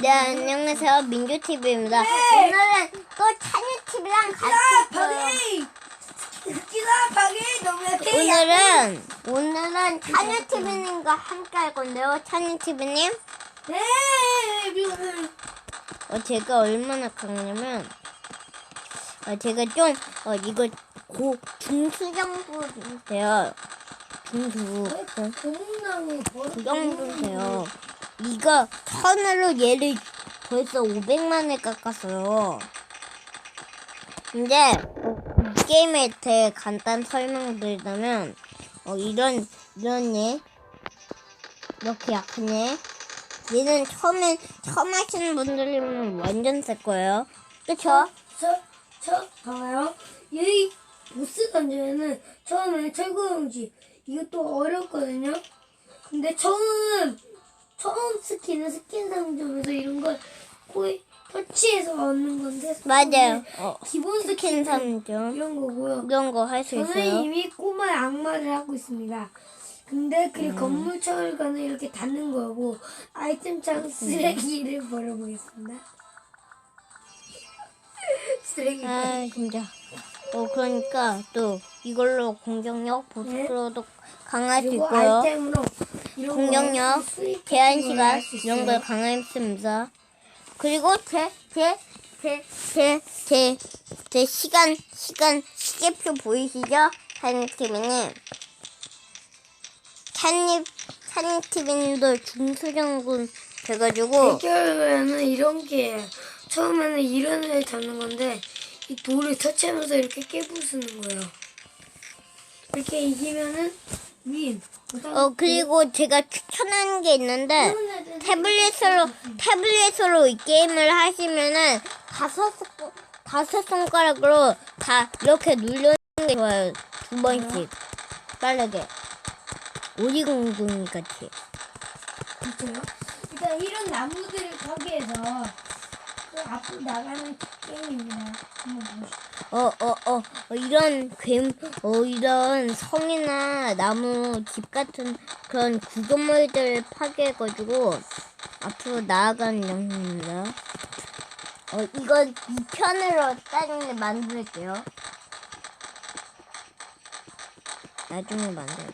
네, 안녕하세요. 민규TV입니다. 오늘은 또 찬유TV랑 같이 너무 오늘은, 오늘은 찬유TV님과 함께 할 건데요. 찬유TV님, 네 뮤- 어, 제가 얼마나 강하냐면, 어, 제가 좀, 어, 이거 고, 중수 정도 돼요. 중수. 어, 그 정도 돼요. 이거 선으로 얘를 벌써 500만에 깎았어요. 근데 어, 이 게임에 대해 간단 설명드리자면 어, 이런 이런 얘 이렇게 약한 얘 얘는 처음에 처음 하시는 분들이면 완전 셀 거예요. 그쵸? 저 저 봐봐요 이 보스 던전에는 처음에 철구용지 이것도 어렵거든요 근데 처음 처음 스킨은 스킨 상점에서 이런 걸 거의 터치해서 얻는 건데 맞아요. 어, 기본 스킨 스킨 3점 이런 거고요 이런 거 할 수 저는 있어요. 이미 꼬마의 악마를 하고 있습니다. 근데 그 음. 건물철과는 이렇게 닿는 거고 아이템 창 쓰레기를 버려보겠습니다. 쓰레기. 아 진짜. 어 그러니까 또 이걸로 공격력 보스크로도 강할 수 있고요. 공격력, 제한 같은 시간 이런. 걸 강화했습니다. 그리고 제 제 제 제 제 제 시간 시간 시계표 보이시죠? 찬이TV님 찬이 찬이TV님도 중수정군 돼가지고 대결에는 이런 게 처음에는 이런 애 잡는 건데 이 돌을 터치하면서 이렇게 깨부수는 거예요. 이렇게 이기면은 윈. 어 그리고 제가 추천하는 게 있는데 태블릿으로 태블릿으로 이 게임을 하시면은 다섯 손- 다섯 손가락으로 다 이렇게 누르는 게 좋아요. 두 번씩. 빠르게. 오리공둥이 같이? 일단 이런 나무들을 파괴해서 그 앞으로 나가는 게임입니다. 한번 보시죠. 어 어어 이런 괴 어, 이런 성이나 나무 집 같은 그런 구조물들을 파괴해가지고 앞으로 나아가는 영상입니다. 어 이건 2편으로 나중에 만들게요. 나중에 만들게.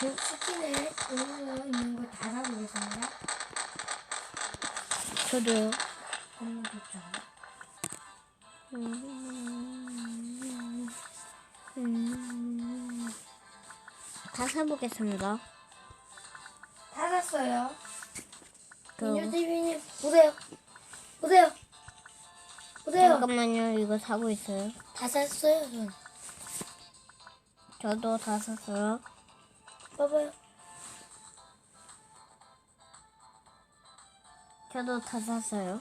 그 스킨을 오늘 있는 걸 다 사보겠습니다. 저도요. 사보겠습니다. 다 샀어요. 그럼 민주TV님 보세요. 보세요. 보세요. 잠깐만요. 이거 사고 있어요. 다 샀어요. 전. 저도 다 샀어요. 봐봐요. 저도 다 샀어요.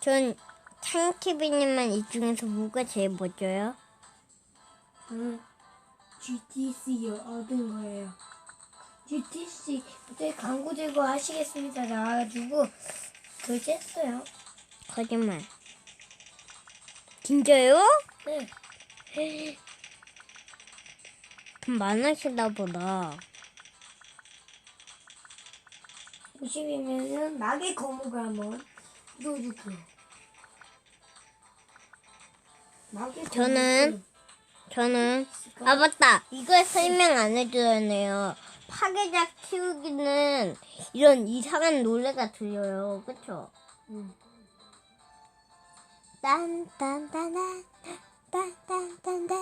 전 창TV님만 이 중에서 뭐가 제일 멋져요? 저는 GTC 얻은 거예요. GTC 그때 광고 제거 하시겠습니다 나와가지고 결제했어요. 거짓말. 진짜요? 네. 돈 많으시다 보다. 50이면은 마개 거목을 한번 넣어줄게요. 저는 저는 아 맞다 이걸 설명 안 해주었네요 파괴작 키우기는 이런 이상한 노래가 들려요 그쵸? 응. 딴딴딴딴 딴딴딴딴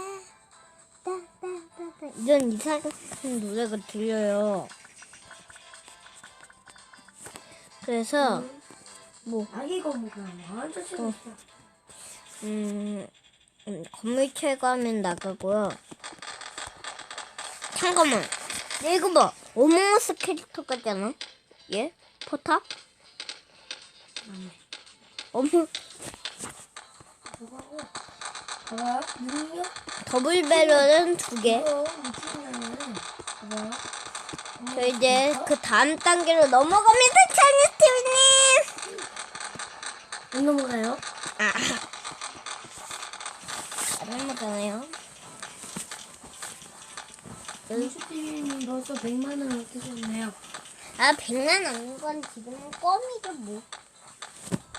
딴딴딴딴 이런 이상한 노래가 들려요 그래서 뭐 마개 거목을 한번 넣어주세요. 음, 음, 건물 철거하면 나가고요. 잠깐만. 야, 이거 봐. 오몽어스 캐릭터 같잖아. 얘? 포탑? 능력 더블 배럴은 두 개. 저 이제 그 다음 단계로 넘어갑니다, 차니스티브님! 안 넘어가요? 아. 안 넘어가네요. 민수TV님 벌써 100만 원을 쓰셨네요. 아, 백만 원인 건 지금 껌이죠, 뭐.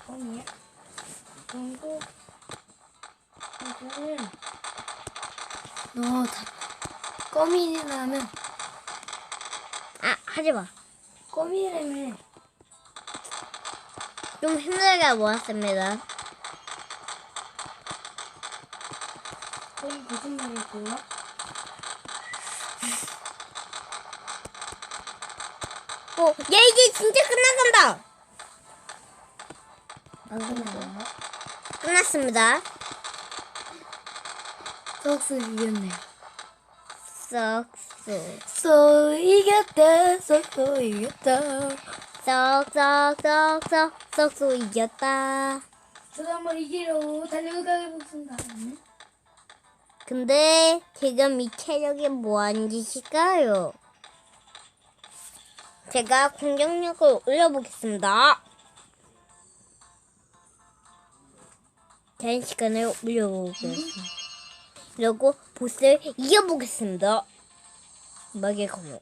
껌이야? 그리고 이거는 너 다, 껌이라면 아, 하지 마. 껌이라면 좀 힘들게 모았습니다. 껌 거짓말이고요. 어, 야, 이제 진짜 끝나간다! 안 끝나요? 끝났습니다. 썩스 이겼네. 썩, 썩. 써 이겼다. 썩소 이겼다. 썩, 썩, 썩, 썩, 썩소 이겼다. 저도 한번 이기러 달려가게 보겠습니다. 근데 지금 이 체력이 뭐하는 짓일까요? 제가 공격력을 올려보겠습니다. 단시간에 올려보겠습니다. 그리고 보스를 이겨보겠습니다. 막의 검역.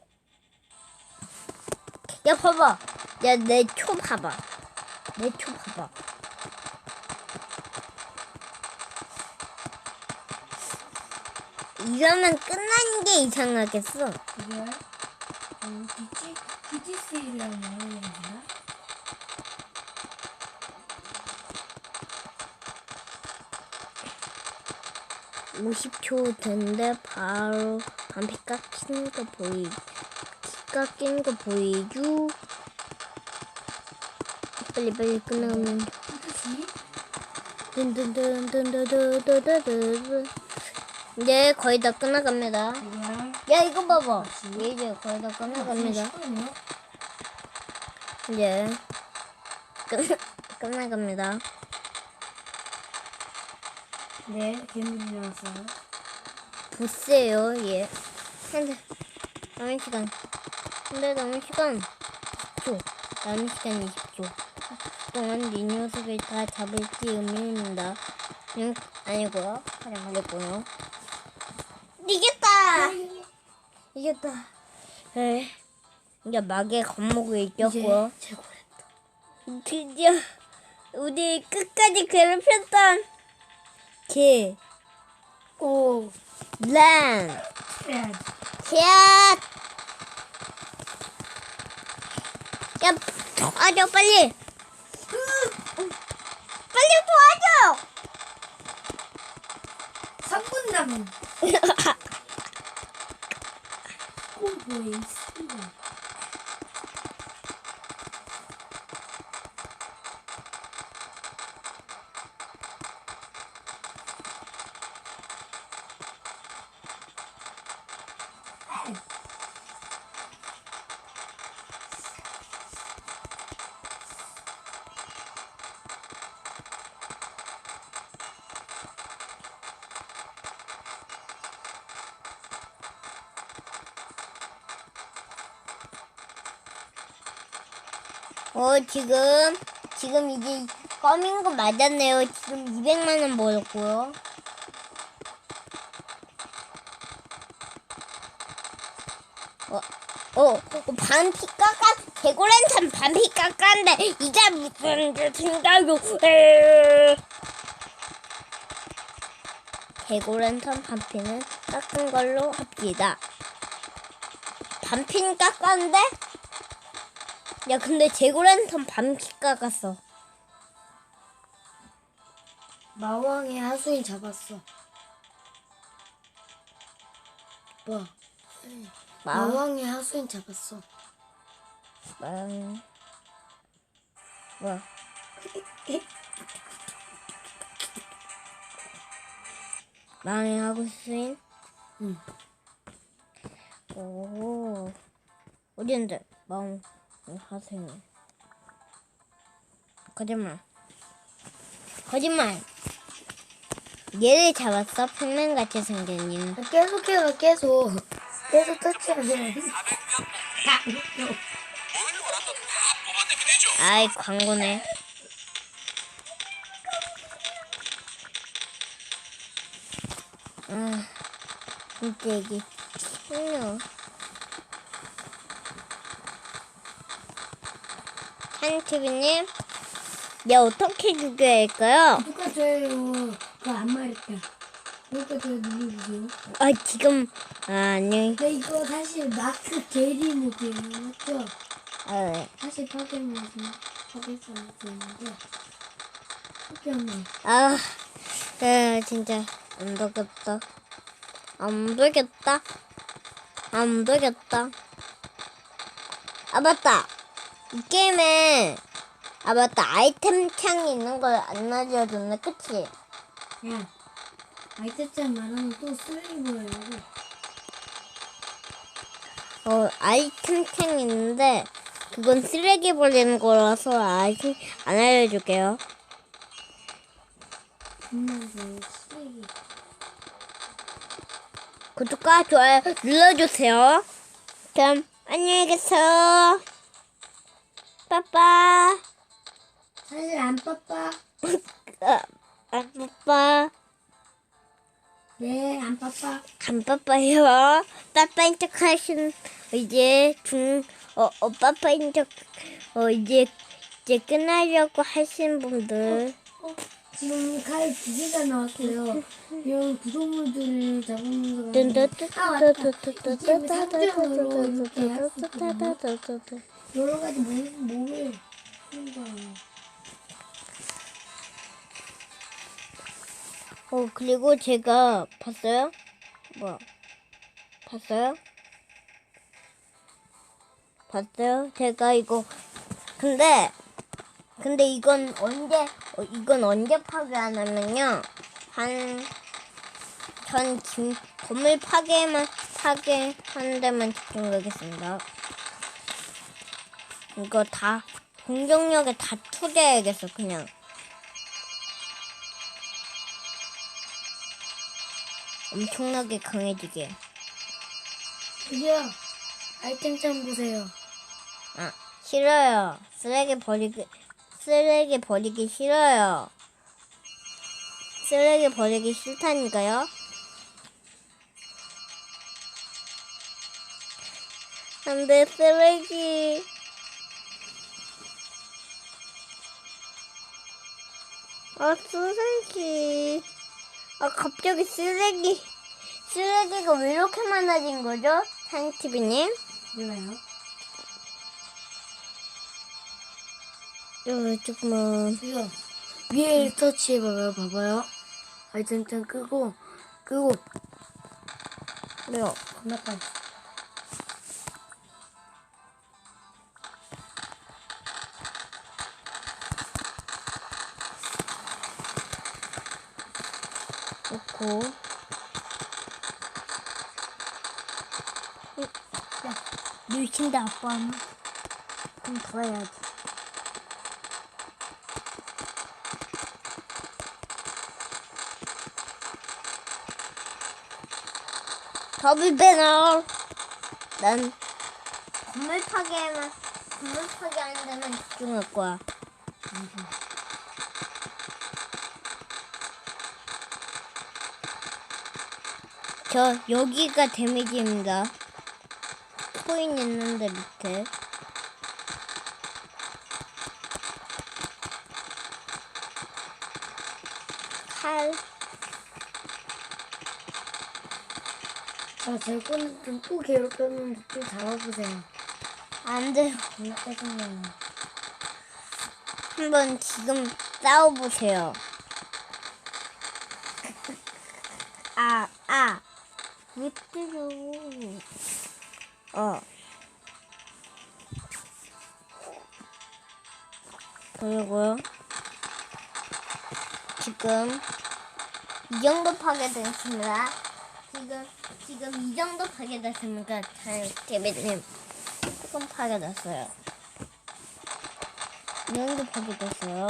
야 봐봐. 야 내 초 봐봐. 내 초 봐봐. 이러면 끝나는 게 이상하겠어. 그래? 어, 비치, BTC라는 말이야. 50초 됐는데 바로 반피 깎이는 거 보이 깎이는 거 보이죠? 빨리 빨리 끝나면 BTC? 든든든든든든든든 이제 거의 다 끝나갑니다. 야 이거 봐봐. 이제 거의 다 끝나갑니다. 시끄러워. 이제 끝 끝나갑니다. 네, 괴물이 나왔어요. 보스예요, 얘. 근데 남은 시간. 근데 남은 시간 10초. 남은 시간 20초. 동안 이 녀석을 다 잡을지 의미입니다. 응, 아니고요. 말랬고요. 이겼다! 이겼다. 에 이제 막의 겁먹을 이겼고요. 최고래. 드디어 우리 끝까지 괴롭혔던 개, 오, 란, 그래. 샷! 야, 도와줘, 빨리! 빨리 도와줘! 3분 남은 oh, boys. 어, 지금, 지금 이제 껌인 거 맞았네요. 지금 200만원 벌었고요. 어, 어, 어, 반피 깎아, 개고랜턴 반피 깎았는데, 이게 무슨? 에. 개고랜턴 반피는 깎은 걸로 합시다. 반피는 깎았는데, 야, 근데 제고랜턴 반피 깎았어. 마왕의 하수인 잡았어. 뭐? 마, 마왕의 하수인 잡았어. 망, 뭐? 망하고 있으인? 응. 오, 어디인데? 망, 하세요. 거짓말. 거짓말. 얘를 잡았어? 평면같이 생긴 님. 계속해요, 계속. 계속 터치하네. 아이, 광고네. 아, 진짜 이게 아니요. 한티비님, 네 어떻게 죽여야 할까요? 누가 저예요? 그거 안 말했다. 누가 저 누구세요? 아 지금 아, 아니. 네 이거 사실 마크 게리 모드예요. 맞죠? 아, 네. 사실 파괴 모드 파괴사 모드인데 특별히 아, 네, 진짜 안 되겠다. 안 되겠다. 안 되겠다. 아 맞다. 이 게임에 아 맞다 아이템 창이 있는 걸 안 알려줬네, 그치? 야 아이템장 말하면 또 쓰레기 보여요. 어 아이템 창이 있는데 그건 쓰레기 버리는 거라서 아직 안 알려줄게요. 쓰레기. 구독과 좋아요 눌러주세요. 그럼 안녕히 계세요. 빠빠. 사실 안 빠빠. 아, 아, 빠빠. 네, 안 빠빠. 안 빠빠요. 빠빠인 척 하신, 이제 중, 어, 어, 빠빠인 척, 어, 이제, 이제 끝나려고 하신 분들. 어, 지금 칼 두 개가 나왔어요. 이런 구조물들을 잡으면서 아, 맞다. 이 게임은 상점으로 이렇게 할수 있거든요. 여러 가지 모, 몸을 하는 거예요. 어, 그리고 제가 봤어요? 뭐, 봤어요? 봤어요? 제가 이거, 근데, 근데 이건 언제, 어, 이건 언제 파괴하냐면요. 한, 전 김, 건물 파괴만, 파괴하는 데만 집중하겠습니다. 이거 다, 공격력에 다 투자해야겠어, 그냥. 엄청나게 강해지게. 드디어 아이템장 보세요. 아, 싫어요. 쓰레기 버리기, 쓰레기 버리기 싫어요. 쓰레기 버리기 싫다니까요. 안 돼, 쓰레기. 아, 쓰레기. 아, 갑자기 쓰레기. 쓰레기가 왜 이렇게 많아진 거죠? 산티비님? 몰라요. 어, 조금만. 드디어 위에 터치해봐요. 봐봐요. 아이템장 끄고 끄고 왜요? 겁나 빨리. 놓고. 야, 밀친다, 아빠는. 그럼 더 해야지. 더블 배너. 난 건물 파괴만, 건물 파괴하는 데만 집중할 거야. 저 여기가 데미지입니다. 코인 있는데 밑에. 칼. 자, 제 거는 좀또 괴롭혔는데 또 잡아보세요. 안 돼요. 겁나 짜증나요. 한번 지금 싸워보세요. 아, 아. 왜 때려. 어. 그리고요. 지금 이 정도 파괴됐습니다. 지금 지금 이 정도 파괴됐습니다. 잘 대배님 조금 파괴됐어요. 이 정도 파괴됐어요.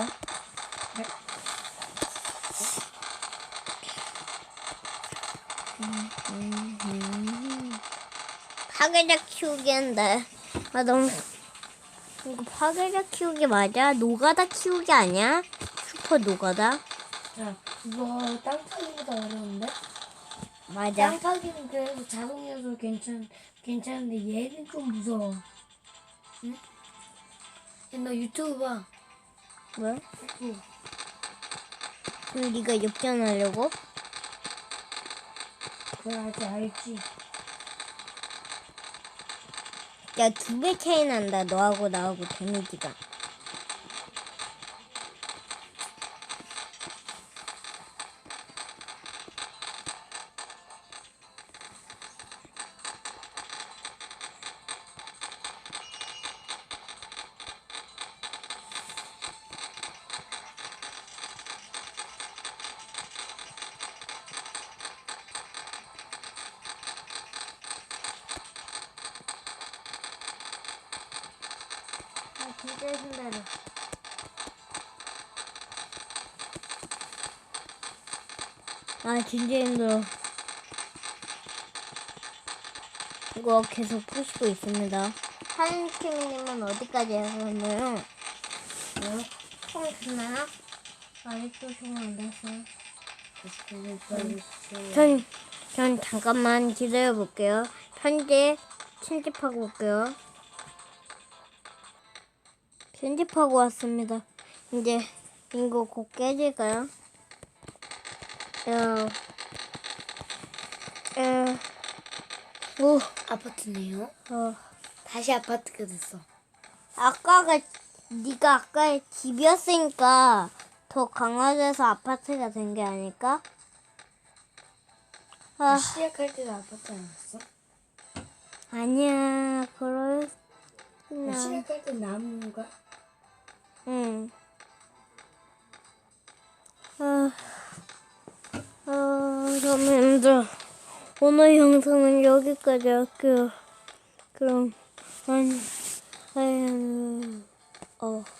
음, 음. 파괴자 키우기 한데 아 너무 이거 파괴자 키우기 맞아? 노가다 키우기 아니야? 슈퍼 노가다? 자, 이거 땅 타기보다 어려운데? 맞아. 깜빡이는 그래도 자동이어서 괜찮 괜찮은데 얘는 좀 무서워. 응? 야, 너 유튜브 봐. 뭐? 응. 그럼 네가 역전하려고? 알지 알지. 야, 두 배 차이 난다. 너하고 나하고 데미지가. 아, 진 짜 힘들어. 아, 진짜 힘들어. 이거 계속 푸시고 있습니다. 하은팀님은 어디까지 하셨나요? 뭐? 총 끝나나? 아직도 총안 됐어요. 전, 전 잠깐만 기다려 볼게요. 편집, 편집하고 올게요. 편집하고 왔습니다. 이제 이거 곧 깨질까요? 야, 에, 오, 아파트네요. 어. 다시 아파트가 됐어. 아까가 네가 아까 집이었으니까 더 강화돼서 아파트가 된 게 아닐까? 아, 시작할 때도 아파트 아니었어? 아니야, 그럴 나. 시작할 때 나무가 응. 아, 아, 너무 힘들어. 오늘 영상은 여기까지 할게요. 그럼, 안, 아유, 어.